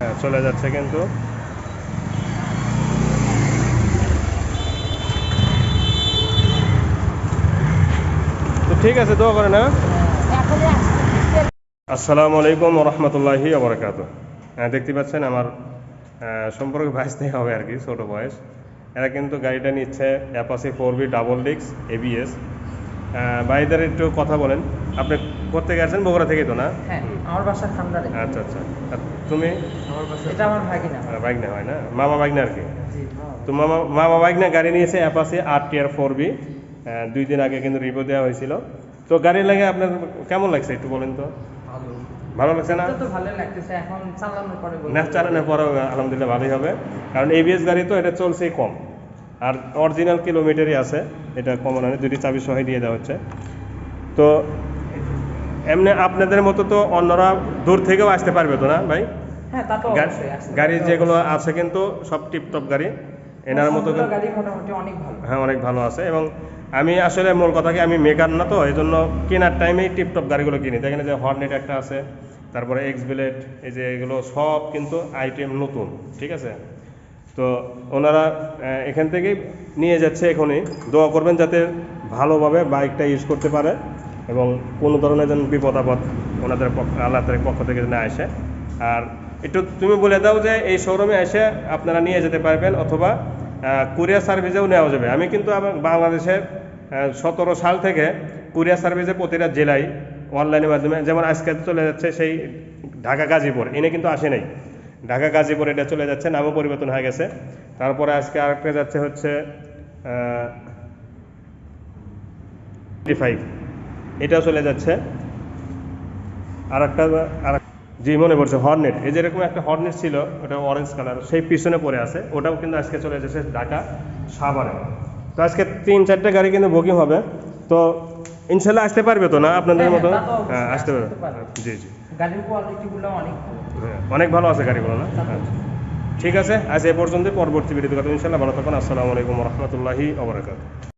হ্যাঁ চলে যাচ্ছে কিন্তু। তো ঠিক আছে, দোয়া করে না আসছে আসসালামু আলাইকুম রহমতুল্লাহি আবরকাত হ্যাঁ দেখতে পাচ্ছেন আমার সম্পর্ক ভাইসতেই হবে আর কি, ছোটো বয়স। এরা কিন্তু গাড়িটা নিচ্ছে অ্যাপাসি ফোর বি ডাবল ডিক্স এবিএস ভাইদের একটু কথা বলেন। আপনি কোথেকে গেছেন বগুড়া থেকে তো না? হ্যাঁ আমার বাসা খান্দারে আচ্ছা আচ্ছা। আর তুমি? আমার বাসা এটা আমার ভাগিনা। বাইক না হয় না? মামা বাইক না আর কি? জি তো মামা মামা বাইক না গাড়ি নিয়েছে অ্যাপাসি আর টি আর ফোর বি। দুই দিন আগে কিন্তু রিভিউ দেওয়া হয়েছিল। তো গাড়ি লাগে আপনার কেমন লাগছে একটু বলেন তো? ভালো। ভালো লাগছে না? তো ভালো লাগতেছে এখন চালানোর পরে বলব। না চালানোর পরেও আলহামদুলিল্লাহ ভালোই হবে। কারণ এবিএস গাড়ি তো এটা চলছেই কম। আর অরিজিনাল কিলোমিটারই আছে এটা কম না দুটি চাবি সহায় দিয়ে দেওয়া হচ্ছে। তো এমনি আপনাদের মতো তো অন্যরা দূর থেকেও আসতে পারবে তো না ভাই? হ্যাঁ গাড়ি যেগুলো আছে কিন্তু সব টিপটপ গাড়ি। এনার মতো হ্যাঁ অনেক ভালো আছে এবং আমি আসলে মূল কথা কি আমি মেকার না তো এই জন্য কেনার টাইমেই টিপটপ গাড়িগুলো কিনি। দেখেন যে হর্নেট একটা আছে তারপরে এক্স বিলেট এই যে এগুলো সব কিন্তু আইটেম নতুন ঠিক আছে? তো ওনারা এখান থেকেই নিয়ে যাচ্ছে এখনই। দোয়া করবেন যাতে ভালোভাবে বাইকটা ইউজ করতে পারে এবং কোনো ধরনের যেন বিপদ আপদ ওনাদের পক্ষ তাদের পক্ষ থেকে যেন আসে। আর একটু তুমি বলে দাও যে এই শোরুমে এসে আপনারা নিয়ে যেতে পারবেন অথবা কুরিয়ার সার্ভিসেও নেওয়া যাবে। আমি কিন্তু আমার বাংলাদেশের সতেরো সাল থেকে কুরিয়ার সার্ভিসে প্রতিটা জেলায় অনলাইনের মাধ্যমে, যেমন আজকে চলে যাচ্ছে সেই ঢাকা গাজীপুর এনে কিন্তু আসে নাই। ঢাকা গাজীপুর এটা চলে যাচ্ছে, নামও পরিবর্তন হয়ে গেছে। তারপরে আজকে আরেকটা যাচ্ছে হচ্ছে এটাও চলে যাচ্ছে। আর একটা আর জি, মনে পড়ছে হর্নেট এই যেরকম একটা হর্নেট ছিল, ওটা অরেঞ্জ কালার সেই পিছনে পড়ে আছে। ওটাও কিন্তু আজকে চলে যাচ্ছে ঢাকা সাভারে। তো আজকে তিন, চারটে গাড়ি কিন্তু বুকিং হবে। তো ইনশাল্লাহ আসতে পারবে তো না আপনাদের হ্যাঁ, মতো? অবশ্যই, হ্যাঁ আসতে পারবে। জি জি। গাড়ির কোয়ালিটিগুলো অনেক ভালো। হ্যাঁ অনেক ভালো আছে গাড়িগুলো না। ঠিক আছে আজ এ পর্যন্ত পরবর্তী ভিডিওতে কথা ইনশাল্লাহ ভালো থাকুন। আসসালামু আলাইকুম রহমতুল্লাহি ওবরাকাত